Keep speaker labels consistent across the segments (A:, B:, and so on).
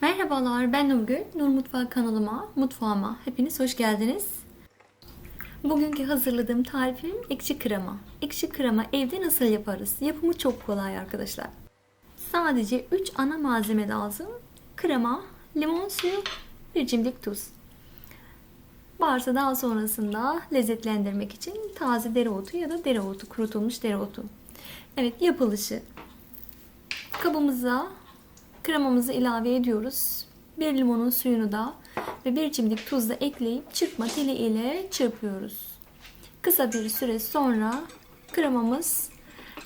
A: Merhabalar ben Nurgül. Nur Mutfağı kanalıma, mutfağıma hepiniz hoş geldiniz. Bugünkü hazırladığım tarifim ekşi krema. Ekşi krema evde nasıl yaparız? Yapımı çok kolay arkadaşlar. Sadece 3 ana malzeme lazım. Krema, limon suyu, bir cimdik tuz. Varsa daha sonrasında lezzetlendirmek için taze dereotu ya da dereotu, kurutulmuş dereotu. Evet yapılışı. Kabımıza kremamızı ilave ediyoruz. Bir limonun suyunu da ve bir cimdik tuz da ekleyip çırpma teli ile çırpıyoruz. Kısa bir süre sonra kremamız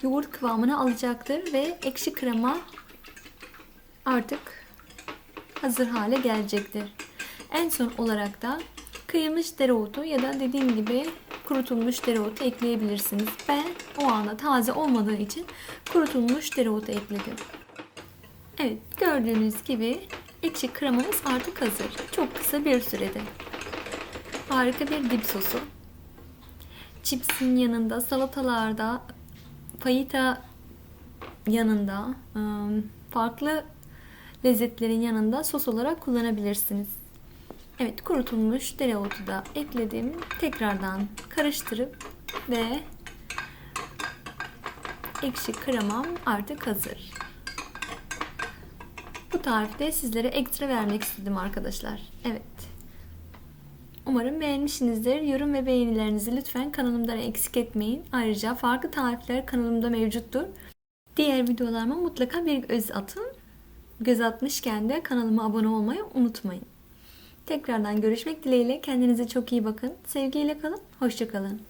A: yoğurt kıvamını alacaktır ve ekşi krema artık hazır hale gelecektir. En son olarak da kıyılmış dereotu ya da dediğim gibi kurutulmuş dereotu ekleyebilirsiniz. Ben o anda taze olmadığı için kurutulmuş dereotu ekledim. Evet gördüğünüz gibi ekşi kremamız artık hazır. Çok kısa bir sürede. Harika bir dip sosu. Çipsin yanında, salatalarda, fajita yanında, ıı, farklı lezzetlerin yanında sos olarak kullanabilirsiniz. Evet kurutulmuş dereotu da ekledim. Tekrardan karıştırıp ve ekşi kremam artık hazır. Bu tarifte sizlere ekstra vermek istedim arkadaşlar. Evet. Umarım beğenmişsinizdir. Yorum ve beğenilerinizi lütfen kanalımdan eksik etmeyin. Ayrıca farklı tarifler kanalımda mevcuttur. Diğer videolarıma mutlaka bir göz atın. Göz atmışken de kanalıma abone olmayı unutmayın. Tekrardan görüşmek dileğiyle. Kendinize çok iyi bakın. Sevgiyle kalın. Hoşçakalın.